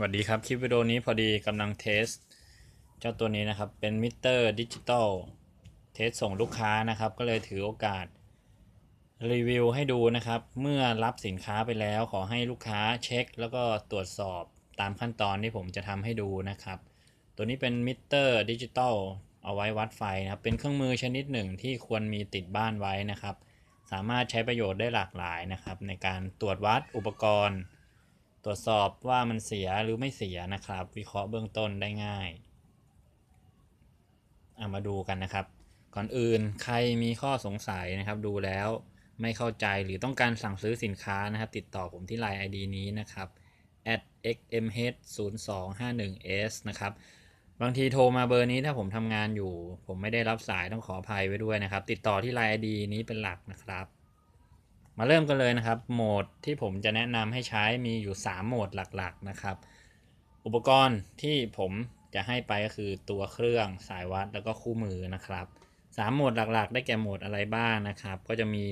สวัสดีครับ คลิปวิดีโอนี้พอดีกำลังเทส เจ้าตัวนี้นะครับ เป็นมิเตอร์ดิจิตอลเทสส่งลูกค้านะครับ ก็เลยถือโอกาส รีวิวให้ดูนะครับ เมื่อรับสินค้าไปแล้วขอให้ลูกค้าเช็ค แล้วก็ตรวจสอบตามขั้นตอนที่ผมจะทำให้ดูนะครับ ตัวนี้เป็นมิเตอร์ดิจิตอลเอาไว้วัดไฟนะครับ เป็นเครื่องมือชนิดหนึ่งที่ควรมีติดบ้านไว้นะครับ สามารถใช้ประโยชน์ได้หลากหลายนะครับ ในการตรวจวัดอุปกรณ์ ตรวจสอบว่ามันเสียหรือไม่เสียนะครับ วิเคราะห์เบื้องต้นได้ง่ายเอามาดูกันนะครับ ก่อนอื่นใครมีข้อสงสัยนะครับ ดูแล้วไม่เข้าใจหรือต้องการสั่งซื้อสินค้านะครับ ติดต่อผมที่ Line ID นี้นะครับ @xmh0251s นะครับ บางทีโทรมาเบอร์นี้ถ้าผมทำงานอยู่ ผมไม่ได้รับสายต้องขออภัยไว้ด้วยนะครับ ติดต่อที่ Line ID นี้เป็นหลักนะครับ มาเริ่มกันเลยนะครับ โหมดที่ผมจะแนะนำให้ใช้มีอยู่ 3 โหมดหลักๆนะครับ อุปกรณ์ที่ผมจะให้ไปก็คือตัวเครื่องสายวัดแล้วก็คู่มือนะครับ 3 โหมดหลักๆ ได้แก่โหมดอะไรบ้างนะครับ ก็จะมี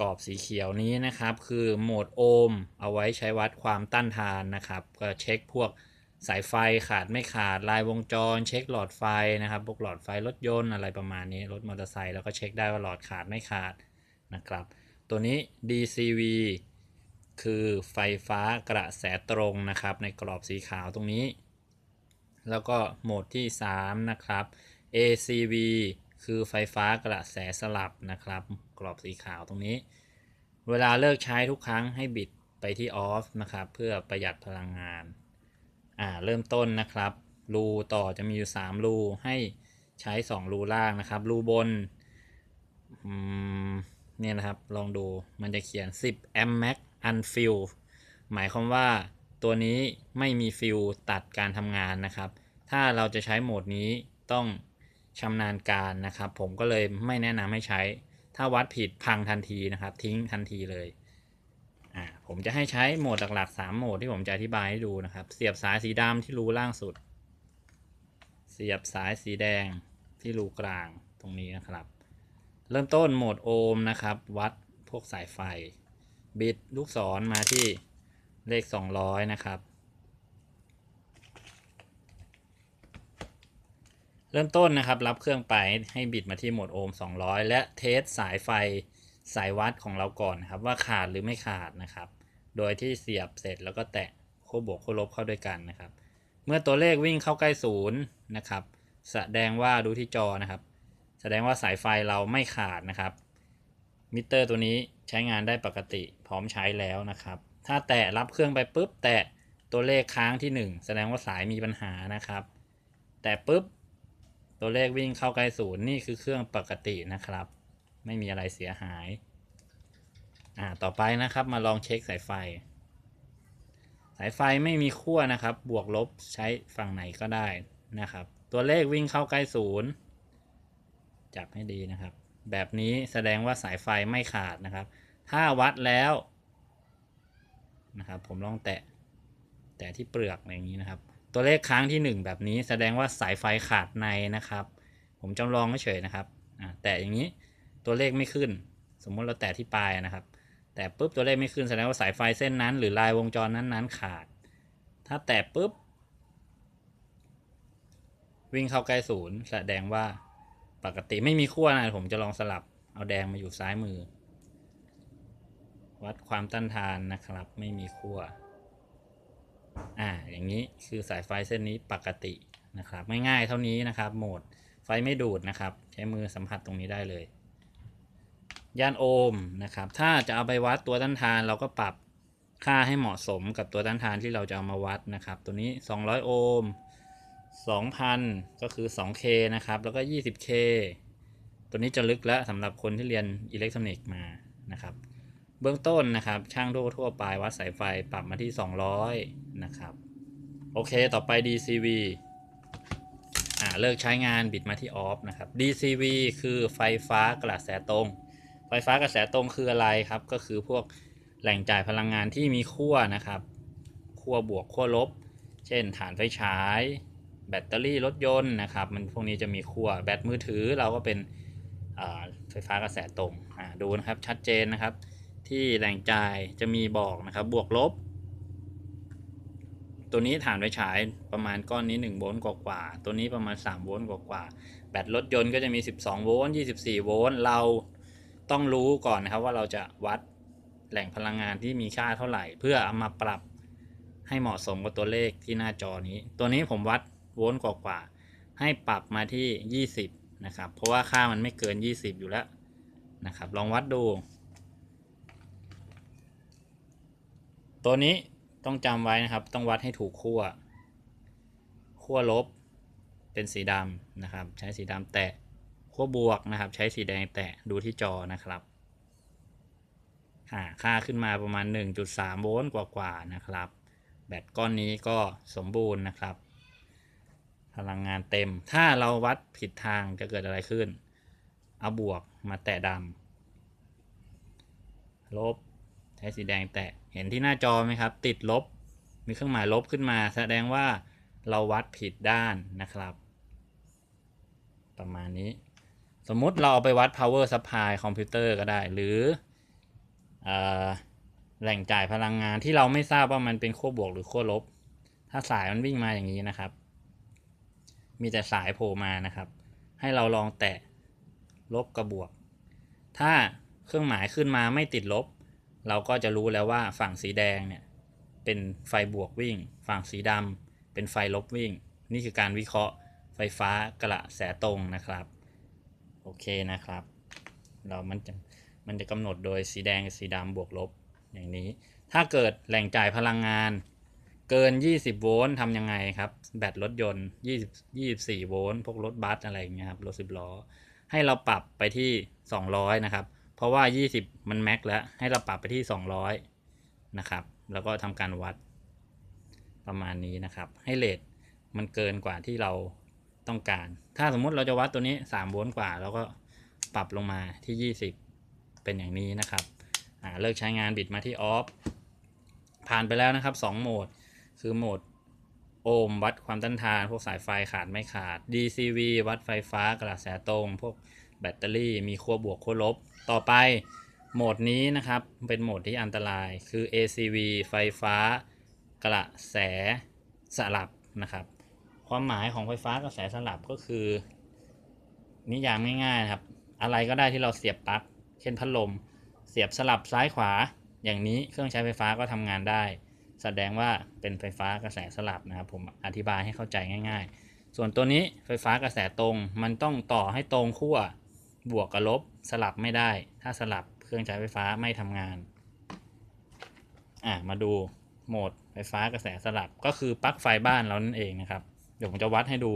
กรอบสีเขียวนี้นะครับ คือโหมดโอห์มเอาไว้ใช้วัดความต้านทานนะครับ ก็เช็คพวกสายไฟขาดไม่ขาดลายวงจร เช็คหลอดไฟนะครับพวกหลอดไฟรถยนต์อะไรประมาณนี้รถมอเตอร์ไซค์แล้วก็เช็คได้ว่าหลอดขาดไม่ขาดนะครับ ตัวนี้ DCV คือไฟฟ้ากระแสตรงนะครับ ในกรอบสีขาวตรงนี้ แล้วก็โหมดที่ 3 นะครับ ACV คือไฟฟ้ากระแสสลับนะครับ กรอบสีขาวตรงนี้ เวลาเลิกใช้ทุกครั้งให้บิดไปที่ off นะครับ เพื่อประหยัดพลังงาน อ่า เริ่มต้นนะครับ รูต่อจะมีอยู่ 3 รูให้ใช้ 2 รูล่างนะครับ รูบน อืม เนี่ยนะครับ ลองดูมันจะเขียน 10 amp max unfill หมายความว่าตัวนี้ไม่มีฟิลตัดการทำงานนะครับ ถ้าเราจะใช้โหมดนี้ต้องชำนาญการนะครับ ผมก็เลยไม่แนะนำให้ใช้ ถ้าวัดผิดพังทันทีนะครับ ทิ้งทันทีเลยอ่าผมจะให้ใช้โหมดหลักๆ 3 โหมดที่ผมจะอธิบายให้ดูนะครับ เสียบสายสีดำที่รูล่างสุด เสียบสายสีแดงที่รูกลางตรงนี้นะครับ เริ่มต้นโหมดโอห์มนะครับ วัดพวกสายไฟ บิดลูกศรมาที่เลข 200 นะครับ เริ่มต้นนะครับรับเครื่องไปให้บิดมาที่โหมดโอห์ม200 และเทสสายไฟสายวัดของเราก่อนนะครับ ว่าขาดหรือไม่ขาดนะครับ โดยที่เสียบเสร็จแล้วก็แตะขั้วบวกขั้วลบเข้าด้วยกันนะครับ เมื่อตัวเลขวิ่งเข้าใกล้ศูนย์นะครับ แสดงว่าดูที่จอนะครับ แสดงว่าสายไฟเราไม่ขาดนะครับ มิเตอร์ตัวนี้ใช้งานได้ปกติพร้อมใช้แล้วนะครับ ถ้าแตะรับเครื่องไปปุ๊บ แตะตัวเลขค้างที่ 1 แสดงว่าสายมีปัญหานะครับ แต่ปุ๊บ ตัวเลขวิ่งเข้าใกล้ศูนย์นี่คือเครื่องปกตินะครับ ไม่มีอะไรเสียหายอ่าต่อไปนะครับมาลองเช็คสายไฟ สายไฟไม่มีขั้วนะครับ บวกลบใช้ฝั่งไหนก็ได้นะครับ ตัวเลขวิ่งเข้าใกล้ศูนย์ จับให้ดีนะครับ แบบนี้แสดงว่าสายไฟไม่ขาดนะครับ ถ้าวัดแล้วนะครับผมลองแตะแตะที่เปลือกอย่างนี้นะครับ ตัวเลขค้างที่ 1 แบบนี้แสดงว่าสายไฟขาดในนะครับ ผมจำลองเฉยนะครับแตะอย่างนี้ตัวเลขไม่ขึ้น สมมุติเราแตะที่ปลายนะครับ แต่ปุ๊บตัวเลขไม่ขึ้นแสดงว่าสายไฟเส้นนั้น หรือลายวงจรนั้นๆขาด ถ้าแตะปุ๊บวิ่งเข้าใกล้ศูนย์แสดงว่า ปกติไม่มีขั้วนะผมจะลองสลับเอาแดงมาอยู่ซ้ายมือ วัดความต้านทานนะครับ ไม่มีขั้วอ่าอย่างนี้คือสายไฟเส้นนี้ปกตินะครับง่ายๆเท่านี้นะครับโหมดไฟไม่ดูดนะครับ ใช้มือสัมผัสตรงนี้ได้เลยย่านโอห์มนะครับ ถ้าจะเอาไปวัดตัวต้านทานเราก็ปรับค่าให้เหมาะสมกับตัวต้านทานที่เราจะเอามาวัดนะครับ ตัวนี้ 200 โอห์ม 2,000 ก็คือ 2K นะครับ แล้วก็ 20K ตัวนี้จะลึกแล้วสำหรับคนที่เรียนอิเล็กทรอนิกส์มานะครับ เบื้องต้นนะครับ ช่างทั่วทั่วไปวัดสายไฟปรับมาที่ 200 นะครับ โอเค ต่อไป DCV อ่าเลิกใช้งานบิดมาที่ออฟนะครับ DCV คือไฟฟ้ากระแสตรง ไฟฟ้ากระแสตรงคืออะไรครับ ก็คือพวกแหล่งจ่ายพลังงานที่มีขั้วนะครับ ขั้วบวกขั้วลบ เช่นฐานไฟฉาย แบตเตอรี่รถยนต์นะครับ มันพวกนี้จะมีขั้วแบตมือถือเราก็เป็นไฟฟ้ากระแสตรงดูนะครับชัดเจนนะครับ ที่แหล่งจ่ายจะมีบอกนะครับ บวกลบ ตัวนี้ฐานไฟฉายประมาณก้อนนี้1โวลต์กว่าๆตัวนี้ประมาณ3โวลต์กว่าๆแบตรถยนต์ก็จะมี 12 โวลต์24 โวลต์เราต้องรู้ก่อนนะครับว่าเราจะวัดแหล่งพลังงานที่มีค่าเท่าไหร่ เพื่อเอามาปรับให้เหมาะสมกับตัวเลขที่หน้าจอนี้ ตัวนี้ผมวัด โวลต์กว่าๆให้ปรับมาที่ 20 นะครับ เพราะว่าค่ามันไม่เกิน 20 อยู่แล้วนะครับ ลองวัดดู ตัวนี้ต้องจำไว้นะครับ ต้องวัดให้ถูกขั้ว ขั้วลบเป็นสีดำนะครับ ใช้สีดำแตะขั้วบวกนะครับ ใช้สีแดงแตะดูที่จอนะครับค่าขึ้นมาประมาณ 1.3 โวลต์กว่าๆนะครับ แบตก้อนนี้ก็สมบูรณ์นะครับ ลังงานเต็ม ถ้าเราวัดผิดทางจะเกิดอะไรขึ้น เอาบวกมาแตะดำ ลบ ใช้สีแดงแตะ เห็นที่หน้าจอไหมครับ ติดลบ มีเครื่องหมายลบขึ้นมา แสดงว่าเราวัดผิดด้านนะครับ ประมาณนี้ สมมุติเราเอาไปวัด power supply คอมพิวเตอร์ก็ได้ หรือเออแหล่งจ่ายพลังงานที่เราไม่ทราบว่ามันเป็นขั้วบวกหรือขั้วลบ ถ้าสายมันวิ่งมาอย่างนี้นะครับ มีแต่สายโผล่มานะครับ ให้เราลองแตะลบกับบวก ถ้าเครื่องหมายขึ้นมาไม่ติดลบ เราก็จะรู้แล้วว่าฝั่งสีแดงเนี่ยเป็นไฟบวกวิ่ง ฝั่งสีดำเป็นไฟลบวิ่ง นี่คือการวิเคราะห์ไฟฟ้ากระแสตรงนะครับ โอเคนะครับ เรามันจะมันจะกำหนดโดยสีแดงกับสีดำบวกลบอย่างนี้ ถ้าเกิดแหล่งจ่ายพลังงาน เกิน 20 โวลต์ทำยังไงครับ แบตรถยนต์ 20 24 โวลต์พวกรถบัสอะไรอย่างเงี้ยครับรถ10ล้อ ให้เราปรับไปที่ 200 นะครับ เพราะว่า 20 มันแม็กแล้ว ให้เราปรับไปที่ 200 นะครับ แล้วก็ทำการวัดประมาณนี้นะครับ ให้เลทมันเกินกว่าที่เราต้องการ ถ้าสมมุติเราจะวัดตัวนี้ 3 โวลต์กว่า แล้วก็ปรับลงมาที่ 20 เป็นอย่างนี้นะครับอ่าเลิกใช้งานบิดมาที่ออฟผ่านไปแล้วนะครับ 2 โหมด คือโหมดโอห์มวัดความต้านทาน พวกสายไฟขาดไม่ขาด DCV วัดไฟฟ้ากระแสตรง พวกแบตเตอรี่มีขั้วบวกขั้วลบ ต่อไปโหมดนี้นะครับเป็นโหมดที่อันตรายคือ ACV ไฟฟ้ากระแสสลับนะครับ ความหมายของไฟฟ้ากระแสสลับก็คือ นิยามง่ายๆนะครับ อะไรก็ได้ที่เราเสียบปลั๊กเช่นพัดลม เสียบสลับซ้ายขวา อย่างนี้เครื่องใช้ไฟฟ้าก็ทำงานได้ แสดงว่าเป็นไฟฟ้ากระแสสลับนะครับ ผมอธิบายให้เข้าใจง่าย ๆ ส่วนตัวนี้ไฟฟ้ากระแสตรงมันต้องต่อให้ตรงขั้วบวกกับลบสลับไม่ได้ ถ้าสลับเครื่องใช้ไฟฟ้าไม่ทำงานอะมาดูโหมดไฟฟ้ากระแสสลับก็คือปลั๊กไฟบ้านเรานั่นเองนะครับ เดี๋ยวผมจะวัดให้ดู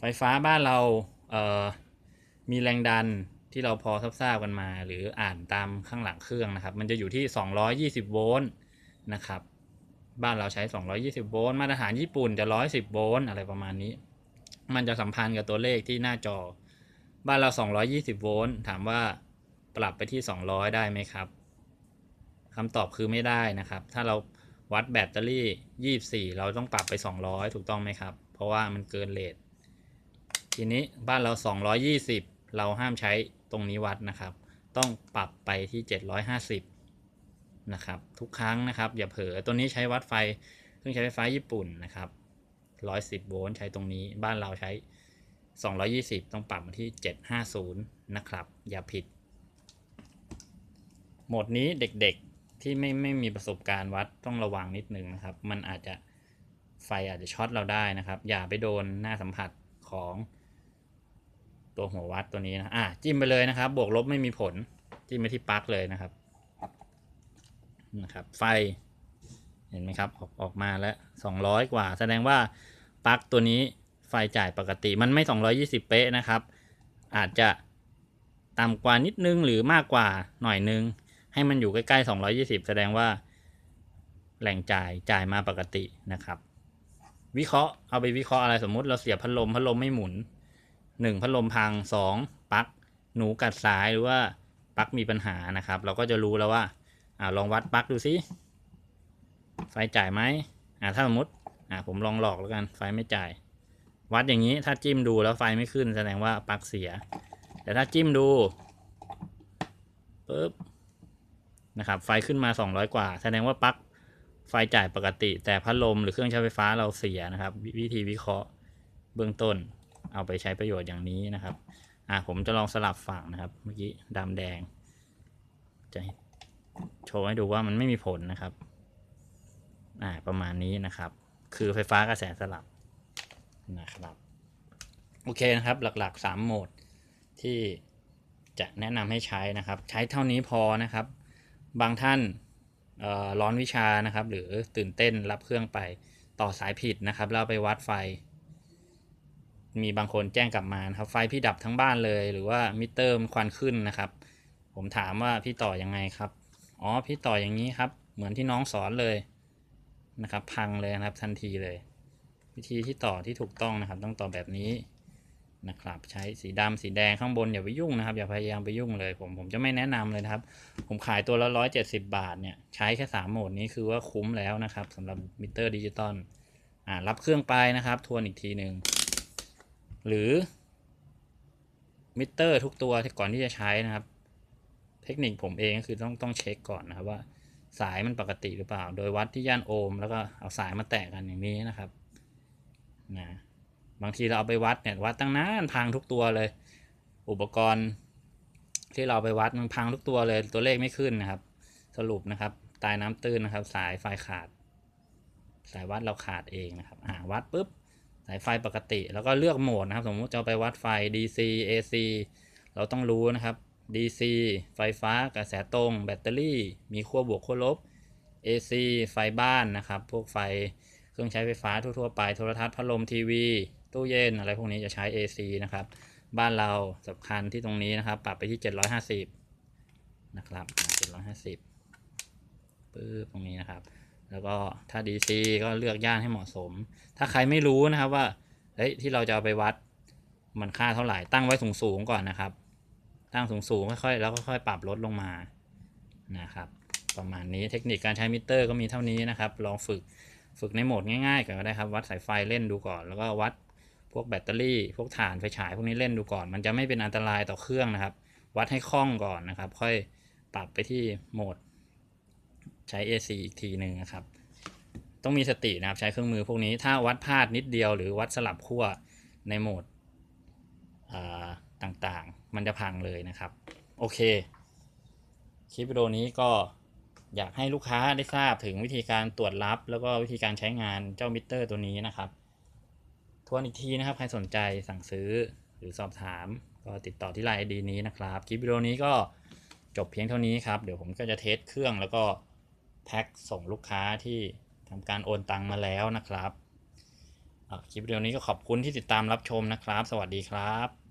ไฟฟ้าบ้านเราเมีแรงดันที่เราพอทราบกันมา หรืออ่านตามข้างหลังเครื่องนะครับ มันจะอยู่ที่ 220 โวลต์นะครับ บ้านเราใช้ 220 โวลต์ มาตรฐานญี่ปุ่นจะ 110 โวลต์อะไรประมาณนี้ มันจะสัมพันธ์กับตัวเลขที่หน้าจอ บ้านเรา 220 โวลต์ ถามว่าปรับไปที่ 200 ได้ไหมครับคำตอบคือไม่ได้นะครับ ถ้าเราวัดแบตเตอรี่ 24 เราต้องปรับไป 200 ถูกต้องไหมครับ เพราะว่ามันเกินเลท ทีนี้บ้านเรา 220 เราห้ามใช้ตรงนี้วัดนะครับ ต้องปรับไปที่ 750 นะครับทุกครั้งนะครับ อย่าเผลอตัวนี้ใช้วัดไฟเครื่องใช้ไฟฟ้าญี่ปุ่นนะครับ110โวลต์ใช้ตรงนี้บ้านเราใช้ 220 ต้องปรับมาที่ 750 นะครับ อย่าผิด โหมดนี้เด็กๆที่ไม่ไม่มีประสบการณ์วัดต้องระวังนิดนึงนะครับ มันอาจจะไฟอาจจะช็อตเราได้นะครับ อย่าไปโดนหน้าสัมผัสของตัวหัววัดตัวนี้นะ อะจิ้มไปเลยนะครับ บวกลบไม่มีผล จิ้มไปที่ปลั๊กเลยนะครับ นะครับ ไฟ เห็นไหมครับ ออกออกมาแล้ว 200 กว่า แสดงว่าปลั๊กตัวนี้ไฟจ่ายปกติมันไม่ 220 เป๊ะนะครับ อาจจะต่ำกว่านิดนึงหรือมากกว่าหน่อยนึง ให้มันอยู่ใกล้ๆ 220 แสดงว่าแหล่งจ่ายจ่ายมาปกตินะครับ วิเคราะห์เอาไปวิเคราะห์อะไรสมมุติเราเสียบพัดลมพัดลมไม่หมุนหนึ่งพัดลมพังสองปลั๊กหนูกัดสายหรือว่าปลั๊กมีปัญหานะครับ เราก็จะรู้แล้วว่า อ่าลองวัดปลั๊กดูสิไฟจ่ายไหมอ่าถ้าสมมติอ่าผมลองหลอกแล้วกันไฟไม่จ่าย วัดอย่างนี้ถ้าจิ้มดูแล้วไฟไม่ขึ้นแสดงว่าปลั๊กเสีย แต่ถ้าจิ้มดูปุ๊บนะครับไฟขึ้นมา 200 กว่า แสดงว่าปลั๊กไฟจ่ายปกติ แต่พัดลมหรือเครื่องใช้ไฟฟ้าเราเสียนะครับววิธีวิเคราะห์เบื้องต้นเอาไปใช้ประโยชน์อย่างนี้นะครับ อ่าผมจะลองสลับฝั่งนะครับ เมื่อกี้ดำแดงจะ โชว์ให้ดูว่ามันไม่มีผลนะครับ อ่า ประมาณนี้นะครับ คือไฟฟ้ากระแสสลับนะครับ โอเคนะครับ หลักๆ 3 โหมดที่จะแนะนำให้ใช้นะครับ ใช้เท่านี้พอนะครับ บางท่านร้อนวิชานะครับ หรือตื่นเต้นรับเครื่องไปต่อสายผิดนะครับแล้วเอาไปวัดไฟ มีบางคนแจ้งกลับมาครับ ไฟพี่ดับทั้งบ้านเลย หรือว่ามิเตอร์มันควันขึ้นนะครับ ผมถามว่าพี่ต่อยังไงครับ อ๋อพี่ต่ออย่างนี้ครับ เหมือนที่น้องสอนเลยนะครับ พังเลยนะครับทันทีเลย วิธีที่ต่อที่ถูกต้องนะครับ ต้องต่อแบบนี้นะครับ ใช้สีดำสีแดงข้างบนอย่าไปยุ่งนะครับ อย่าพยายามไปยุ่งเลย ผมผมจะไม่แนะนำเลยนะครับ ผมขายตัวละร้อยเจ็ดสิบาทเนี่ยใช้แค่สามโหมดนี้คือว่าคุ้มแล้วนะครับสำหรับมิเตอร์ดิจิตอลอ่ารับเครื่องไปนะครับ ทวนอีกทีหนึ่งหรือมิเตอร์ทุกตัวที่ก่อนที่จะใช้นะครับ เทคนิคผมเองก็คือต้องต้องเช็คก่อนนะครับว่าสายมันปกติหรือเปล่า โดยวัดที่ย่านโอห์มแล้วก็เอาสายมาแตะกันอย่างนี้นะครับนะบางทีเราเอาไปวัดเนี่ยวัดตั้งนานพังทุกตัวเลย อุปกรณ์ที่เราไปวัดมันพังทุกตัวเลยตัวเลขไม่ขึ้นนะครับ สรุปนะครับตายน้ำตื้นนะครับ สายไฟขาด สายวัดเราขาดเองนะครับอ่าวัดปุ๊บสายไฟปกติ แล้วก็เลือกโหมดนะครับ สมมติจะไปวัดไฟ DC AC เราต้องรู้นะครับ DC ไฟฟ้ากระแสตรง แบตเตอรี่ มีขั้วบวกขั้วลบ AC ไฟบ้านนะครับ พวกไฟเครื่องใช้ไฟฟ้าทั่วๆไป โทรทัศน์พัดลมทีวี ตู้เย็นอะไรพวกนี้จะใช้ AC นะครับ บ้านเราสำคัญที่ตรงนี้นะครับ ปรับไปที่ 750 นะครับ 750ปึ๊บตรงนี้นะครับ แล้วก็ถ้า DC ก็เลือกย่านให้เหมาะสม ถ้าใครไม่รู้นะครับว่าเฮ้ยที่เราจะเอาไปวัดมันค่าเท่าไหร่ตั้งไว้สูงๆก่อนนะครับ ตั้งสูงๆค่อยๆแล้วค่อยๆปรับลดลงมานะครับ ประมาณนี้เทคนิคการใช้มิเตอร์ก็มีเท่านี้นะครับ ลองฝึกฝึกในโหมดง่ายๆก่อนก็ได้ครับ วัดสายไฟเล่นดูก่อน แล้วก็วัดพวกแบตเตอรี่ พวกถ่านไฟฉายพวกนี้เล่นดูก่อน มันจะไม่เป็นอันตรายต่อเครื่องนะครับ วัดให้คล่องก่อนนะครับ ค่อยปรับไปที่โหมดใช้ AC อีกทีหนึ่งนะครับ ต้องมีสตินะครับใช้เครื่องมือพวกนี้ถ้าวัดพลาดนิดเดียว หรือวัดสลับขั้วในโหมดต่างๆ มันจะพังเลยนะครับ โอเค คลิปวิดีโอนี้ก็อยากให้ลูกค้าได้ทราบถึงวิธีการตรวจรับ แล้วก็วิธีการใช้งานเจ้ามิเตอร์ตัวนี้นะครับ ทวนอีกทีนะครับ ใครสนใจสั่งซื้อหรือสอบถาม ก็ติดต่อที่ไลน์ไอดีนี้นะครับ คลิปวิดีโอนี้ก็จบเพียงเท่านี้ครับ เดี๋ยวผมก็จะเทสเครื่องแล้วก็แพ็คส่งลูกค้าที่ทำการโอนตังมาแล้วนะครับคลิปวิดีโอนี้ก็ขอบคุณที่ติดตามรับชมนะครับ สวัสดีครับ